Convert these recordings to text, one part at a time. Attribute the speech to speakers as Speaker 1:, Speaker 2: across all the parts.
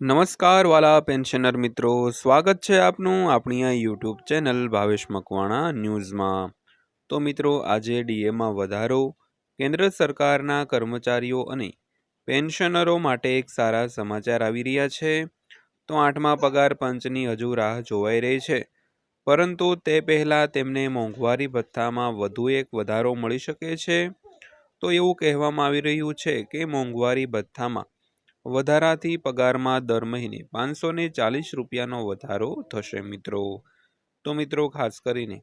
Speaker 1: નમસ્કાર વાલા પેન્શનર મિત્રો, સ્વાગત છે આપનું આપણી આ યુટ્યુબ ચેનલ ભાવેશ મકવાણા ન્યૂઝમાં. તો મિત્રો, આજે ડીએમાં વધારો, કેન્દ્ર સરકારના કર્મચારીઓ અને પેન્શનરો માટે એક સારા સમાચાર આવી રહ્યા છે. તો આઠમા પગાર પંચની હજુ રાહ જોવાઈ રહી છે. પરંતુ તે પહેલાં તેમને મોંઘવારી ભથ્થામાં વધુ એક વધારો મળી શકે છે. તો એવું કહેવામાં આવી રહ્યું છે કે મોંઘવારી ભથ્થામાં વધારાથી પગારમાં દર મહિને પાંચસો ને ચાલીસ રૂપિયાનો વધારો થશે મિત્રો. તો મિત્રો, ખાસ કરીને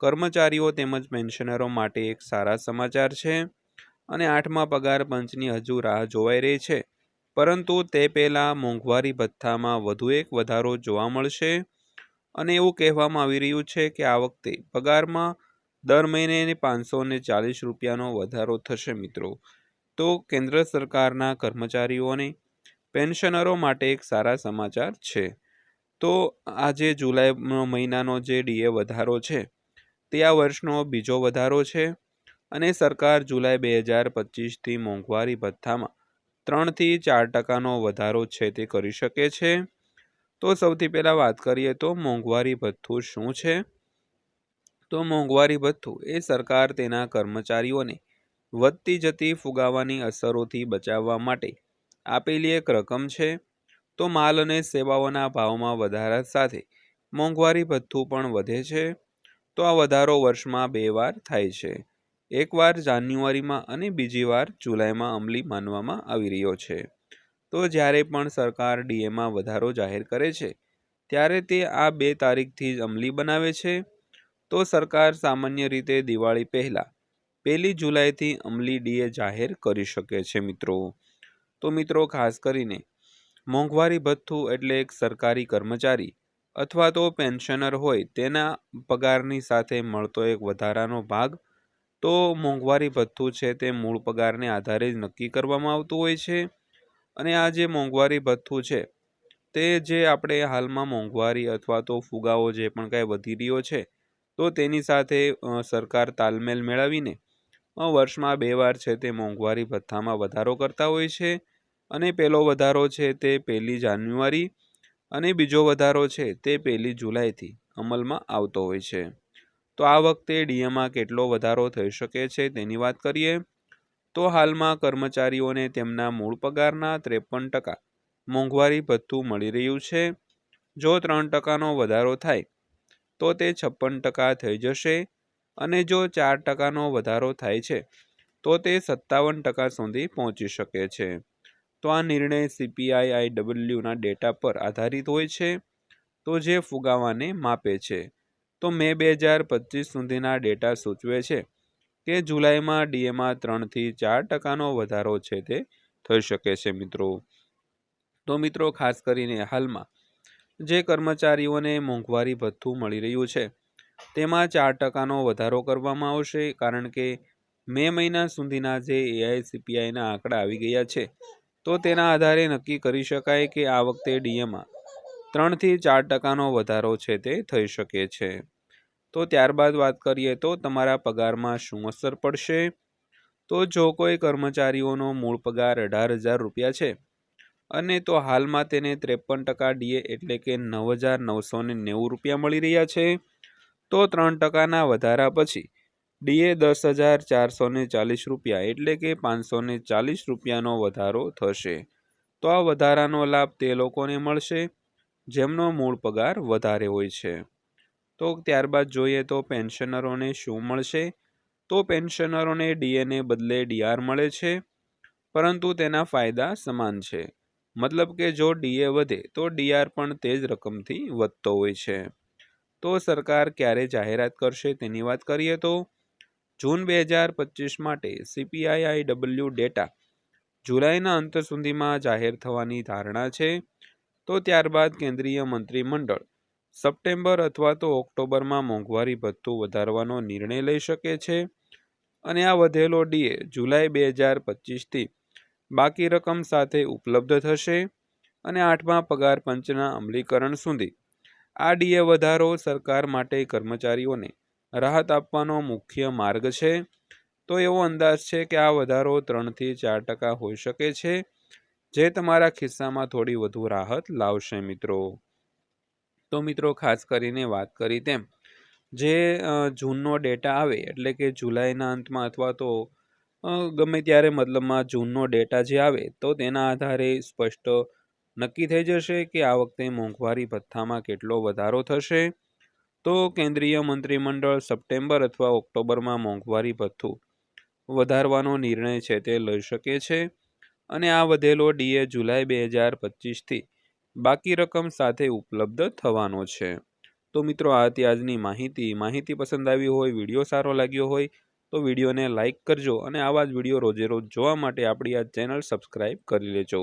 Speaker 1: કર્મચારીઓ તેમજ પેન્શનરો માટે એક સારા સમાચાર છે અને આઠમા પગાર પંચની હજુ રાહ જોવાઈ રહી છે. પરંતુ તે પહેલાં મોંઘવારી ભથ્થામાં વધુ એક વધારો જોવા મળશે અને એવું કહેવામાં આવી રહ્યું છે કે આ વખતે પગારમાં દર મહિને પાંચસો ને ચાલીસ રૂપિયાનો વધારો થશે મિત્રો. તો કેન્દ્ર સરકારના કર્મચારીઓને પેન્શનરો માટે એક સારા સમાચાર છે. તો આજે જુલાઈ મહિનાનો જે ડીએ વધારો છે, તે આ વર્ષનો બીજો વધારો છે અને સરકાર જુલાઈ બે હજાર પચીસથી મોંઘવારી ભથ્થામાં ત્રણથી ચાર ટકાનો વધારો છે તે કરી શકે છે. તો સૌથી પહેલાં વાત કરીએ તો મોંઘવારી ભથ્થું શું છે? તો મોંઘવારી ભથ્થું એ સરકાર તેના કર્મચારીઓને વધતી જતી ફુગાવાની અસરોથી બચાવવા માટે આપેલી એક રકમ છે, તો માલ અને સેવાઓના ભાવમાં વધારા સાથે મોંઘવારી ભથ્થું પણ વધે છે, તો આ વધારો વર્ષમાં બે વાર થાય છે. એકવાર જાન્યુઆરીમાં અને બીજી વાર જુલાઈમાં અમલી માનવામાં આવી રહ્યો છે. તો જ્યારે પણ સરકાર ડીએમાં વધારો જાહેર કરે છે, ત્યારે તે આ બે તારીખથી જ અમલી બનાવે છે. તો સરકાર સામાન્ય રીતે દિવાળી પહેલાં પહેલી જુલાઈથી અમલી ડીએ જાહેર કરી શકે છે મિત્રો. તો મિત્રો, ખાસ કરીને મોંઘવારી ભથ્થું એટલે એક સરકારી કર્મચારી અથવા તો પેન્શનર હોય તેના પગારની સાથે મળતો એક વધારાનો ભાગ, તો મોંઘવારી ભથ્થું છે તે મૂળ પગારને આધારે જ નક્કી કરવામાં આવતું હોય છે. અને આ જે મોંઘવારી ભથ્થું છે તે જે આપણે હાલમાં મોંઘવારી અથવા તો ફુગાવો જે પણ કાંઈ વધી રહ્યો છે, તો તેની સાથે સરકાર તાલમેલ મેળવીને વર્ષમાં બે વાર છે તે મોંઘવારી ભથ્થામાં વધારો કરતા હોય છે અને પહેલો વધારો છે તે પહેલી જાન્યુઆરી અને બીજો વધારો છે તે પહેલી જુલાઈથી અમલમાં આવતો હોય છે. તો આ વખતે ડીએમાં કેટલો વધારો થઈ શકે છે તેની વાત કરીએ. તો હાલમાં કર્મચારીઓને તેમના મૂળ પગારના ત્રેપન ટકા મોંઘવારી ભથ્થું મળી રહ્યું છે. જો ત્રણ ટકાનો વધારો થાય, તો તે છપ્પન ટકા થઈ જશે. અને જો ચાર ટકાનો વધારો થાય છે, તો તે સત્તાવન ટકા સુધી પહોંચી શકે છે. તો આ નિર્ણય સીપીઆઈ આઈડબલ્યુના ડેટા પર આધારિત હોય છે. તો જે ફુગાવાને માપે છે. તો મે બે હજાર પચીસ સુધીના ડેટા સૂચવે છે કે જુલાઈમાં ડીએમાં ત્રણથી ચાર ટકાનો વધારો છે તે થઈ શકે છે મિત્રો. તો મિત્રો, ખાસ કરીને હાલમાં જે કર્મચારીઓને મોંઘવારી ભથ્થું મળી રહ્યું છે તેમાં ચાર ટકાનો વધારો કરવામાં આવશે, કારણ કે મે મહિના સુધીના જે એઆઈસીપીઆઈના આંકડા આવી ગયા છે, તો તેના આધારે નક્કી કરી શકાય કે આ વખતે ડીએમાં ત્રણથી ચાર ટકાનો વધારો છે તે થઈ શકે છે. તો ત્યારબાદ વાત કરીએ તો તમારા પગારમાં શું અસર પડશે? તો જો કોઈ કર્મચારીઓનો મૂળ પગાર અઢાર હજાર રૂપિયા છે, અને તો હાલમાં તેને ત્રેપન ટકા ડીએ એટલે કે નવ હજાર નવસો નેવું રૂપિયા મળી રહ્યા છે તો ત્રણ ટકાના વધારા પછી ડીએ દસ હજાર ચારસો ચાલીસ રૂપિયા એટલે કે પાંચસો ચાલીસ રૂપિયાનો વધારો થશે. તો આ વધારાનો લાભ તે લોકોને મળશે, જેમનો મૂળ પગાર વધારે હોય છે. તો ત્યારબાદ જોઈએ તો પેન્શનરોને શું મળશે? તો પેન્શનરોને ડીએને બદલે ડીઆર મળે છે, પરંતુ તેના ફાયદા સમાન છે. મતલબ કે જો ડીએ વધે તો ડીઆર પણ તે જ રકમથી વધતો હોય છે. તો સરકાર ક્યારે જાહેરાત કરશે તેની વાત કરીએ તો જૂન બે હજાર પચીસ માટે સીપીઆઈઆઈ ડબલ્યુ ડેટા જુલાઈના અંત સુધીમાં જાહેર થવાની ધારણા છે. તો ત્યારબાદ કેન્દ્રીય મંત્રીમંડળ સપ્ટેમ્બર અથવા તો ઓક્ટોબરમાં મોંઘવારી ભથ્થું વધારવાનો નિર્ણય લઈ શકે છે અને આ વધેલો ડીએ જુલાઈ બે હજાર પચીસથી બાકી રકમ સાથે ઉપલબ્ધ થશે અને આઠમા પગાર પંચના અમલીકરણ સુધી આ ડીએ વધારો સરકાર માટે કર્મચારીઓને રાહત આપવાનો મુખ્ય માર્ગ છે. તો એવો અંદાજ છે કે આ વધારો ત્રણથી ચાર ટકા હોઈ શકે છે, જે તમારા ખિસ્સામાં થોડી વધુ રાહત લાવશે મિત્રો. તો મિત્રો ખાસ કરીને વાત કરી તેમ, જે જૂનનો ડેટા આવે એટલે કે જુલાઈના અંતમાં અથવા તો ગમે ત્યારે મતલબમાં જૂનનો ડેટા જે આવે તો તેના આધારે સ્પષ્ટ નક્કી થઈ જશે કે આ વખતે મોંઘવારી ભથ્થામાં કેટલો વધારો થશે? તો કેન્દ્રીય મંત્રીમંડળ સપ્ટેમ્બર અથવા ઓક્ટોબરમાં મોંઘવારી ભથ્થું વધારવાનો નિર્ણય છે તે લઈ શકે છે અને આ વધેલો ડીએ જુલાઈ બે હજાર પચીસથી બાકી રકમ સાથે ઉપલબ્ધ થવાનો છે. તો મિત્રો, આ હતી આજની માહિતી. માહિતી પસંદ આવી હોય, વીડિયો સારો લાગ્યો હોય, તો વિડીયોને લાઇક કરજો અને આવા જ વીડિયો રોજે રોજ જોવા માટે આપણી આ ચેનલ સબસ્ક્રાઈબ કરી લેજો.